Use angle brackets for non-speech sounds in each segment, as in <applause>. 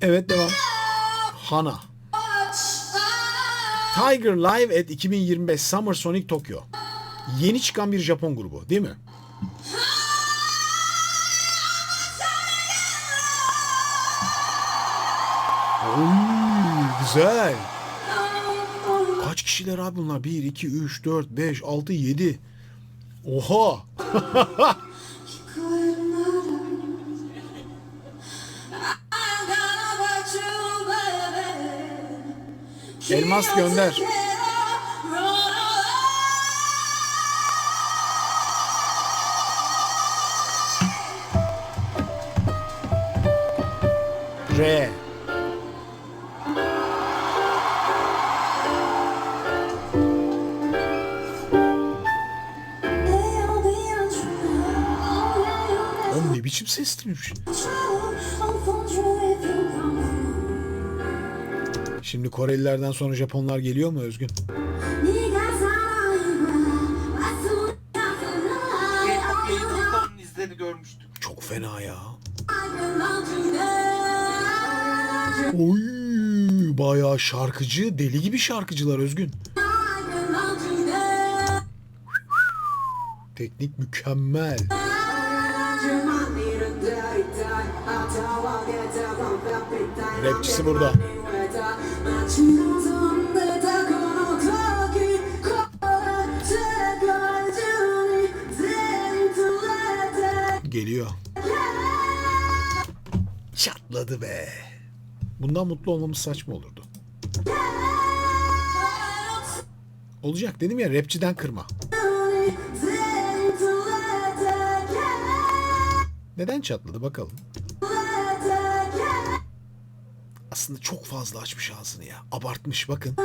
Evet devam. Hana. Tiger Live at 2025 Summer Sonic Tokyo. Yeni çıkan bir Japon grubu değil mi? Oy, güzel. Kaç kişiler abi bunlar? 1, 2, 3, 4, 5, 6, 7. Oha. <laughs> Elmas gönder. R. Oğlum ne biçim sesliymiş. Şimdi Korelilerden sonra Japonlar geliyor mu Özgün? İzlerini görmüştüm. Çok fena ya. Oy, bayağı şarkıcı, deli gibi şarkıcılar Özgün. Teknik mükemmel. Rapçisi burada. Çatladı be. Bundan mutlu olmamız saçma olurdu. Olacak dedim ya rapçiden kırma. Neden çatladı bakalım. Aslında çok fazla açmış ağzını ya. Abartmış bakın.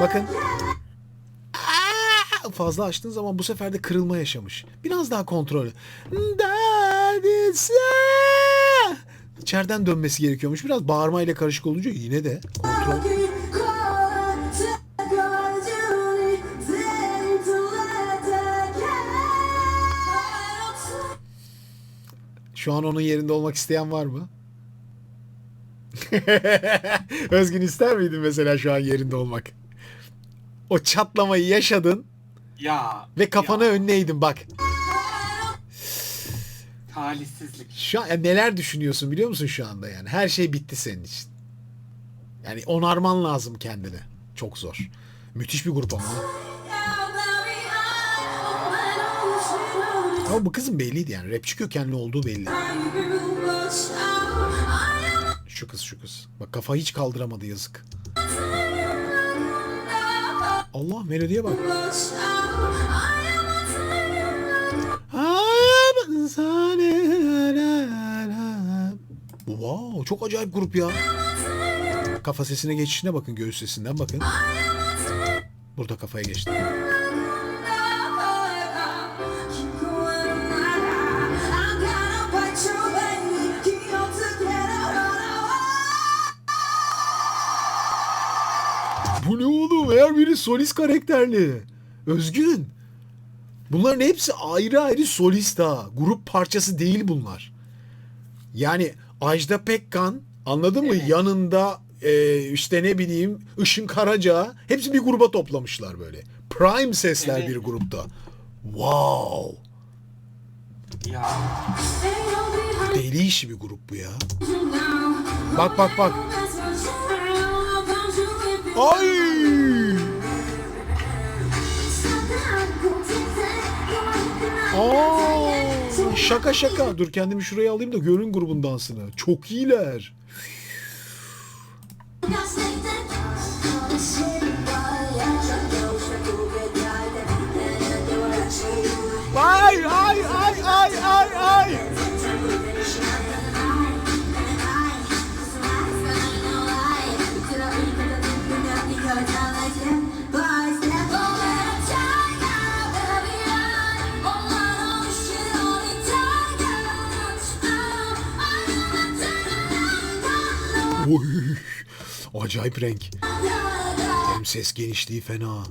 Bakın. Aa, fazla açtığın zaman bu sefer de kırılma yaşamış. Biraz daha kontrol. Derdise. İçeriden dönmesi gerekiyormuş. Biraz bağırmayla karışık olunca yine de kontrol. Şu an onun yerinde olmak isteyen var mı? <laughs> Özgün ister miydin mesela şu an yerinde olmak? O çatlamayı yaşadın Ya. ve kafana ya, önüne bak. Talihsizlik. Şu an ya neler düşünüyorsun biliyor musun şu anda yani? Her şey bitti senin için. Yani onarman lazım kendini. Çok zor. Müthiş bir grup ama. Ama bu kızın belliydi yani. Rapçi kökenli olduğu belli. Şu kız şu kız. Bak kafa hiç kaldıramadı yazık. Allah melodiye bak. Wow, çok acayip grup ya. Kafa sesine geçişine bakın, göğüs sesinden bakın. Burada kafaya geçti. Bu ne oğlum? Her biri solist karakterli. Özgün. Bunların hepsi ayrı ayrı solist ha. Grup parçası değil bunlar. Yani Ajda Pekkan anladın mı? Evet. Yanında e, işte ne bileyim Işın Karaca hepsi bir gruba toplamışlar böyle. Prime sesler Evet. bir grupta. Wow. Ya. Deli işi bir grup bu ya. Bak bak bak. Ay! Aa, şaka şaka. Dur kendimi şuraya alayım da görün grubun dansını. Çok iyiler. Ay ay ay ay ay ay. Oy, acayip renk. Hem ses genişliği fena.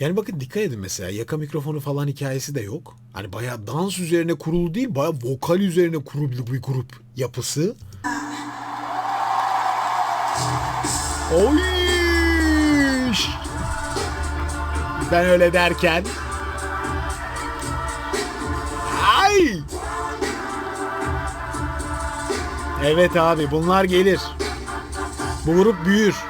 Yani bakın dikkat edin mesela yaka mikrofonu falan hikayesi de yok. Hani bayağı dans üzerine kurulu değil bayağı vokal üzerine kurulu bir grup yapısı. Oy! Ben öyle derken Ay! Evet abi bunlar gelir. Bu grup büyür.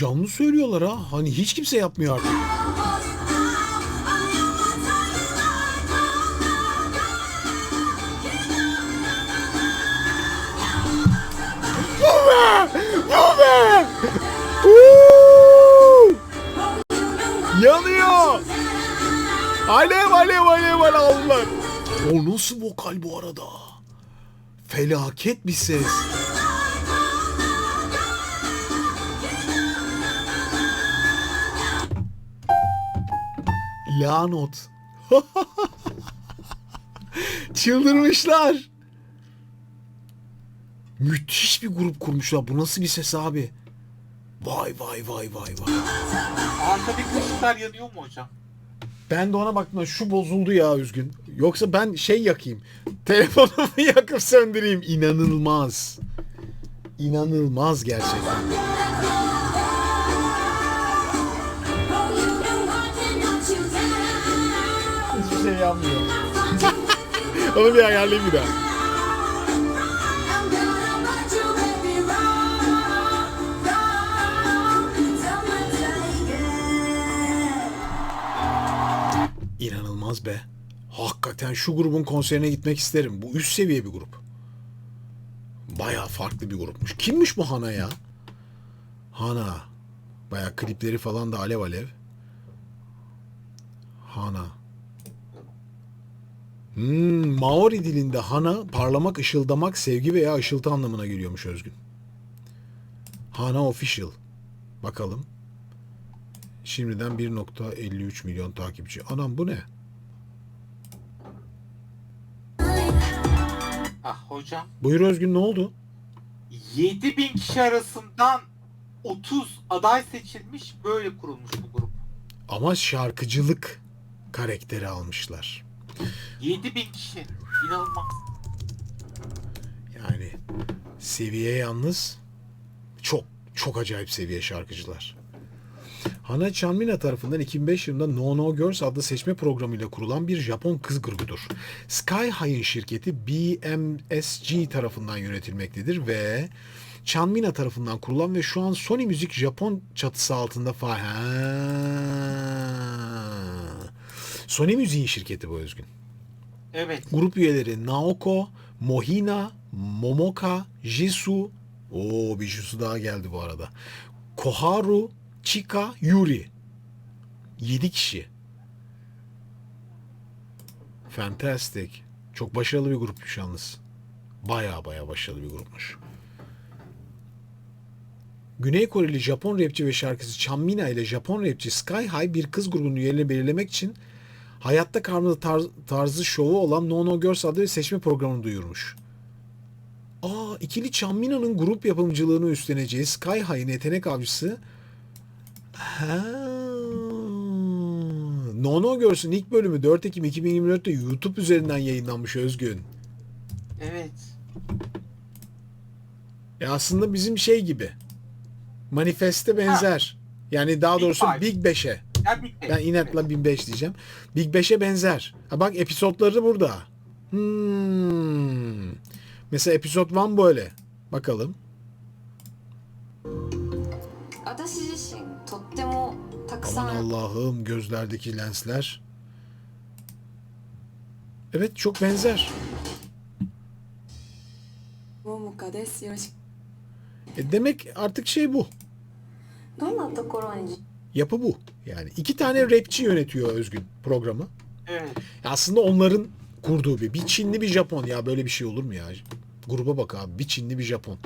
Canlı söylüyorlar ha. Hani hiç kimse yapmıyor artık. Yanıyor! Alev alev alev alev aldılar. O nasıl vokal bu arada? Felaket bir ses. Lanot. <laughs> Çıldırmışlar. Müthiş bir grup kurmuşlar. Bu nasıl bir ses abi? Vay vay vay vay vay. Arkadaki ışıklar yanıyor mu hocam? Ben de ona baktım şu bozuldu ya üzgün. Yoksa ben şey yakayım. <laughs> Telefonumu yakıp söndüreyim. İnanılmaz. İnanılmaz gerçekten. Yanmıyor. <laughs> Onu bir ayarlayayım bir daha. İnanılmaz be. Hakikaten şu grubun konserine gitmek isterim. Bu üst seviye bir grup. Baya farklı bir grupmuş. Kimmiş bu Hana ya? Hana. Baya klipleri falan da alev alev. Hana. Hmm, Maori dilinde Hana parlamak, ışıldamak, sevgi veya ışıltı anlamına geliyormuş Özgün. Hana Official. Bakalım. Şimdiden 1.53 milyon takipçi. Anam bu ne? Ah hocam. Buyur Özgün ne oldu? 7000 kişi arasından 30 aday seçilmiş böyle kurulmuş bu grup. Ama şarkıcılık karakteri almışlar. 7000 kişi. İnanılmaz. Yani seviye yalnız çok çok acayip seviye şarkıcılar. Hana Chanmina tarafından 2005 yılında No No Girls adlı seçme programıyla kurulan bir Japon kız grubudur. Sky High'ın şirketi BMSG tarafından yönetilmektedir ve Chanmina tarafından kurulan ve şu an Sony Music Japon çatısı altında fa Ha. Sony Music'in şirketi bu Özgün. Evet. Grup üyeleri Naoko, Mohina, Momoka, Jisoo, o bir Jisoo daha geldi bu arada. Koharu, Chika, Yuri. 7 kişi. Fantastic. Çok başarılı bir grupmuş yalnız. Baya baya başarılı bir grupmuş. Güney Koreli Japon rapçi ve şarkıcı Chanmina ile Japon rapçi Sky High bir kız grubunun üyelerini belirlemek için Hayatta Karnı tarz- tarzı şovu olan No No Girls adlı bir seçme programını duyurmuş. Aa, ikili Chanmina'nın grup yapımcılığını üstleneceği Sky High'ın yetenek avcısı Ha. No No Girls'ün ilk bölümü 4 Ekim 2024'te YouTube üzerinden yayınlanmış Özgün. Evet. E aslında bizim şey gibi. Manifeste benzer. Yani daha doğrusu. Big 5'e. Ben inatla 1005 diyeceğim. Big 5'e benzer. Ha bak episodları burada. Hmm. Mesela episod 1 böyle. Bakalım. Aman Allah'ım gözlerdeki lensler. Evet çok benzer. E demek artık şey bu. Yapı bu. Yani iki tane rapçi yönetiyor Özgün programı. Evet. Aslında onların kurduğu bir. Bir Çinli bir Japon ya böyle bir şey olur mu ya? Gruba bak abi bir Çinli bir Japon.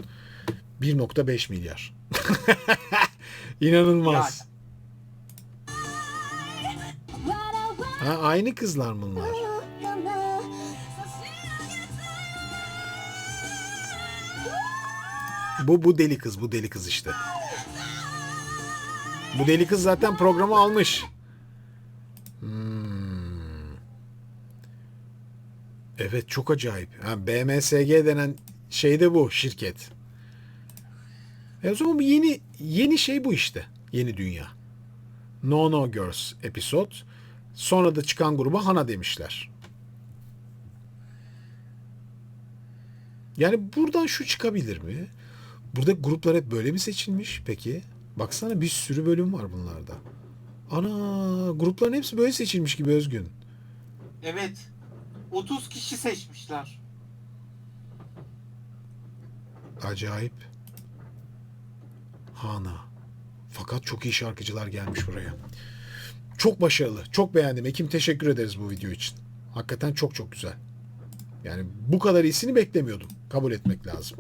1.5 milyar. <laughs> İnanılmaz. Ha, aynı kızlar mı bunlar? Bu bu deli kız, bu deli kız işte. Bu deli kız zaten programı almış. Hmm. Evet çok acayip. Ha, BMSG denen şey de bu şirket. E o zaman bu yeni yeni şey bu işte. Yeni dünya. No No Girls episode. Sonra da çıkan gruba Hana demişler. Yani buradan şu çıkabilir mi? Burada gruplar hep böyle mi seçilmiş peki? Baksana bir sürü bölüm var bunlarda. Ana grupların hepsi böyle seçilmiş gibi Özgün. Evet. 30 kişi seçmişler. Acayip. Hana. Fakat çok iyi şarkıcılar gelmiş buraya. Çok başarılı. Çok beğendim. Ekim teşekkür ederiz bu video için. Hakikaten çok çok güzel. Yani bu kadar iyisini beklemiyordum. Kabul etmek lazım.